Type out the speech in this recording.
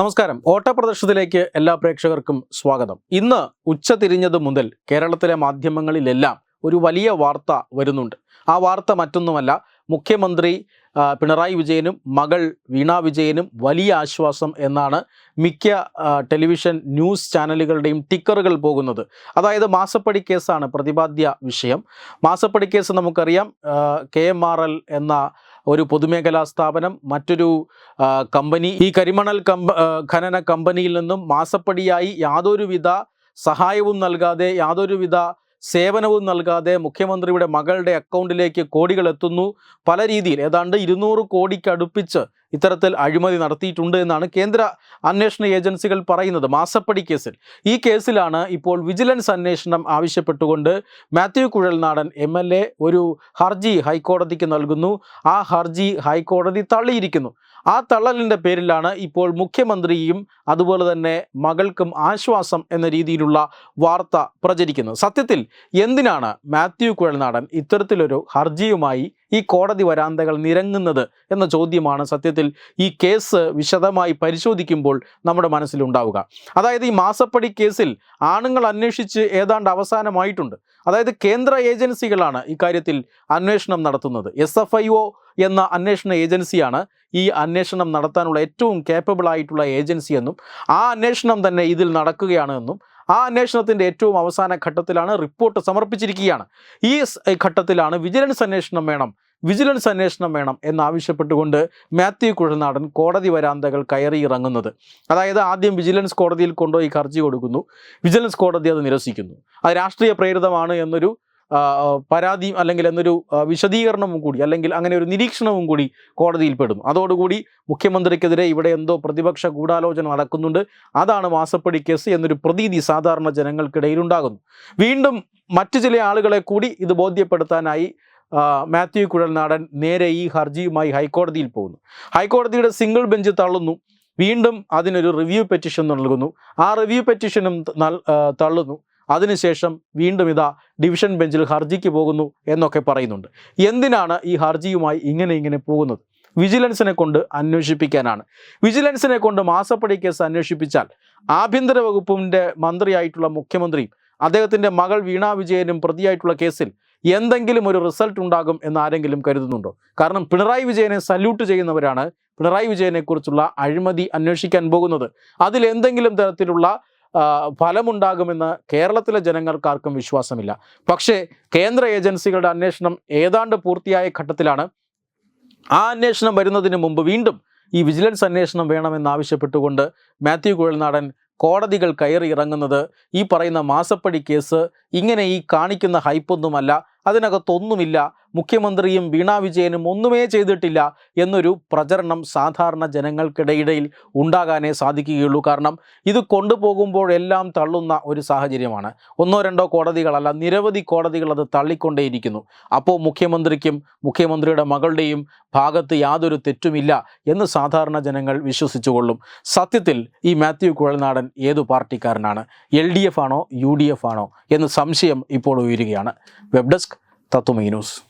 നമസ്കാരം. ഓട്ടപ്രദർശനത്തിലേക്ക് എല്ലാ പ്രേക്ഷകർക്കും സ്വാഗതം. ഇന്ന് ഉച്ച തിരിഞ്ഞത് മുതൽ കേരളത്തിലെ മാധ്യമങ്ങളിലെല്ലാം ഒരു വലിയ വാർത്ത വരുന്നുണ്ട്. ആ വാർത്ത മറ്റൊന്നുമല്ല മുഖ്യമന്ത്രി പിണറായി വിജയനും മകൾ വീണ വിജയനും വലിയ ആശ്വാസം എന്നാണ് മിക്ക ടെലിവിഷൻ ന്യൂസ് ചാനലുകളുടെയും ടിക്കറുകൾ പോകുന്നത്. അതായത് മാസപ്പടി കേസാണ് പ്രതിപാദ്യ വിഷയം. മാസപ്പടി കേസ് നമുക്കറിയാം കെ എം ആർ എൽ എന്ന ഒരു പൊതുമേഖലാ സ്ഥാപനം മറ്റൊരു കമ്പനി. ഈ കരിമണൽ ഖനന കമ്പനിയിൽ നിന്നും മാസപ്പടിയായി യാതൊരുവിധ സഹായവും നൽകാതെ യാതൊരുവിധ സേവനവും നൽകാതെ മുഖ്യമന്ത്രിയുടെ മകളുടെ അക്കൗണ്ടിലേക്ക് കോടികൾ എത്തുന്നു. പല രീതിയിൽ ഏതാണ്ട് ഇരുന്നൂറ് കോടിക്കടുപ്പിച്ച് ഇത്തരത്തിൽ അഴിമതി നടത്തിയിട്ടുണ്ട് എന്നാണ് കേന്ദ്ര അന്വേഷണ ഏജൻസികൾ പറയുന്നത്. മാസപ്പടി കേസിൽ. ഈ കേസിലാണ് ഇപ്പോൾ വിജിലൻസ് അന്വേഷണം ആവശ്യപ്പെട്ടുകൊണ്ട് മാത്യു കുഴൽനാടൻ എം ഒരു ഹർജി ഹൈക്കോടതിക്ക് നൽകുന്നു. ആ ഹർജി ഹൈക്കോടതി തള്ളിയിരിക്കുന്നു. ആ തള്ളലിന്റെ പേരിലാണ് ഇപ്പോൾ മുഖ്യമന്ത്രിയും അതുപോലെ തന്നെ മകൾക്കും ആശ്വാസം എന്ന രീതിയിലുള്ള വാർത്ത പ്രചരിക്കുന്നത്. സത്യത്തിൽ എന്തിനാണ് മാത്യു കുഴൽനാടൻ ഇത്തരത്തിലൊരു ഹർജിയുമായി ഈ കോടതി വരാന്തകൾ നിരങ്ങുന്നത് എന്ന ചോദ്യമാണ് സത്യത്തിൽ ഈ കേസ് വിശദമായി പരിശോധിക്കുമ്പോൾ നമ്മുടെ മനസ്സിലുണ്ടാവുക. അതായത് ഈ മാസപ്പടി കേസിൽ ആണുങ്ങൾ അന്വേഷിച്ച് ഏതാണ്ട് അവസാനമായിട്ടുണ്ട്. അതായത് കേന്ദ്ര ഏജൻസികളാണ് ഇക്കാര്യത്തിൽ അന്വേഷണം നടത്തുന്നത്. എസ് എഫ് ഐ ഒ എന്ന അന്വേഷണ ഏജൻസിയാണ് ഈ അന്വേഷണം നടത്താനുള്ള ഏറ്റവും കേപ്പബിൾ ആയിട്ടുള്ള ഏജൻസി എന്നും ആ അന്വേഷണം തന്നെ ഇതിൽ നടക്കുകയാണ് എന്നും ആ അന്വേഷണത്തിന്റെ ഏറ്റവും അവസാന ഘട്ടത്തിലാണ് റിപ്പോർട്ട് സമർപ്പിച്ചിരിക്കുകയാണ്. ഈ ഘട്ടത്തിലാണ് വിജിലൻസ് അന്വേഷണം വേണം വിജിലൻസ് അന്വേഷണം വേണം എന്നാവശ്യപ്പെട്ടുകൊണ്ട് മാത്യു കുഴനാടൻ കോടതി വരാന്തകൾ കയറി ഇറങ്ങുന്നത് അതായത് ആദ്യം വിജിലൻസ് കോടതിയിൽ കൊണ്ടുപോയി ഹർജി കൊടുക്കുന്നു. വിജിലൻസ് കോടതി അത് നിരസിക്കുന്നു. അത് രാഷ്ട്രീയ പ്രേരിതമാണ് എന്നൊരു പരാതി അല്ലെങ്കിൽ എന്നൊരു വിശദീകരണവും കൂടി അല്ലെങ്കിൽ അങ്ങനെ ഒരു നിരീക്ഷണവും കൂടി കോടതിയിൽ പെടുന്നു. അതോടുകൂടി മുഖ്യമന്ത്രിക്കെതിരെ ഇവിടെ എന്തോ പ്രതിപക്ഷ ഗൂഢാലോചന നടക്കുന്നുണ്ട്. അതാണ് മാസപ്പടി കേസ് എന്നൊരു പ്രതീതി സാധാരണ ജനങ്ങൾക്കിടയിൽ ഉണ്ടാകുന്നു വീണ്ടും മറ്റു ചില ആളുകളെ കൂടി ഇത് ബോധ്യപ്പെടുത്താനായി മാത്യു കുഴൽനാടൻ നേരെ ഈ ഹർജിയുമായി ഹൈക്കോടതിയിൽ പോകുന്നു. ഹൈക്കോടതിയുടെ സിംഗിൾ ബെഞ്ച് തള്ളുന്നു. വീണ്ടും അതിനൊരു റിവ്യൂ പെറ്റീഷൻ നൽകുന്നു. ആ റിവ്യൂ പെറ്റീഷനും തള്ളുന്നു. അതിനുശേഷം വീണ്ടും ഇതാ ഡിവിഷൻ ബെഞ്ചിൽ ഹർജിക്ക് പോകുന്നു എന്നൊക്കെ പറയുന്നുണ്ട്. എന്തിനാണ് ഈ ഹർജിയുമായി ഇങ്ങനെ ഇങ്ങനെ പോകുന്നത്? വിജിലൻസിനെ കൊണ്ട് അന്വേഷിപ്പിക്കാനാണ്. വിജിലൻസിനെ കൊണ്ട് മാസപ്പടി കേസ് അന്വേഷിപ്പിച്ചാൽ ആഭ്യന്തര വകുപ്പിന്റെ മന്ത്രിയായിട്ടുള്ള മുഖ്യമന്ത്രിയും അദ്ദേഹത്തിന്റെ മകൾ വീണ വിജയനും പ്രതിയായിട്ടുള്ള കേസിൽ എന്തെങ്കിലും ഒരു റിസൾട്ട് ഉണ്ടാകും എന്ന് ആരെങ്കിലും കരുതുന്നുണ്ടോ? കാരണം പിണറായി വിജയനെ സല്യൂട്ട് ചെയ്യുന്നവരാണ് പിണറായി വിജയനെക്കുറിച്ചുള്ള അഴിമതി അന്വേഷിക്കാൻ പോകുന്നത്. അതിൽ എന്തെങ്കിലും തരത്തിലുള്ള ഫലമുണ്ടാകുമെന്ന് കേരളത്തിലെ ജനങ്ങൾക്കാർക്കും വിശ്വാസമില്ല. പക്ഷേ കേന്ദ്ര ഏജൻസികളുടെ അന്വേഷണം ഏതാണ്ട് പൂർത്തിയായ ഘട്ടത്തിലാണ്. ആ അന്വേഷണം വരുന്നതിന് മുമ്പ് വീണ്ടും ഈ വിജിലൻസ് അന്വേഷണം വേണമെന്നാവശ്യപ്പെട്ടുകൊണ്ട് മാത്യു കുഴൽനാടൻ കോടതികൾ കയറി ഇറങ്ങുന്നത് ഈ പറയുന്ന മാസപ്പടി കേസ് ഇങ്ങനെ ഈ കാണിക്കുന്ന ഹൈപ്പൊന്നുമല്ല അതിനകത്തൊന്നുമില്ല മുഖ്യമന്ത്രിയും വീണ വിജയനും ഒന്നുമേ ചെയ്തിട്ടില്ല എന്നൊരു പ്രചരണം സാധാരണ ജനങ്ങൾക്കിടയിടയിൽ ഉണ്ടാകാനേ സാധിക്കുകയുള്ളൂ. കാരണം ഇത് കൊണ്ടുപോകുമ്പോഴെല്ലാം തള്ളുന്ന ഒരു സാഹചര്യമാണ്. ഒന്നോ രണ്ടോ കോടതികളല്ല നിരവധി കോടതികൾ അത് തള്ളിക്കൊണ്ടേയിരിക്കുന്നു. അപ്പോൾ മുഖ്യമന്ത്രിക്കും മുഖ്യമന്ത്രിയുടെ മകളുടെയും ഭാഗത്ത് യാതൊരു തെറ്റുമില്ല എന്ന് സാധാരണ ജനങ്ങൾ വിശ്വസിച്ചുകൊള്ളും. സത്യത്തിൽ ഈ മാത്യു കുഴൽനാടൻ ഏതു പാർട്ടിക്കാരനാണ്? എൽ ഡി എഫ് ആണോ യു ഡി എഫ് ആണോ എന്ന് സംശയം ഇപ്പോൾ ഉയരുകയാണ്. Web desk Tatwamayi news.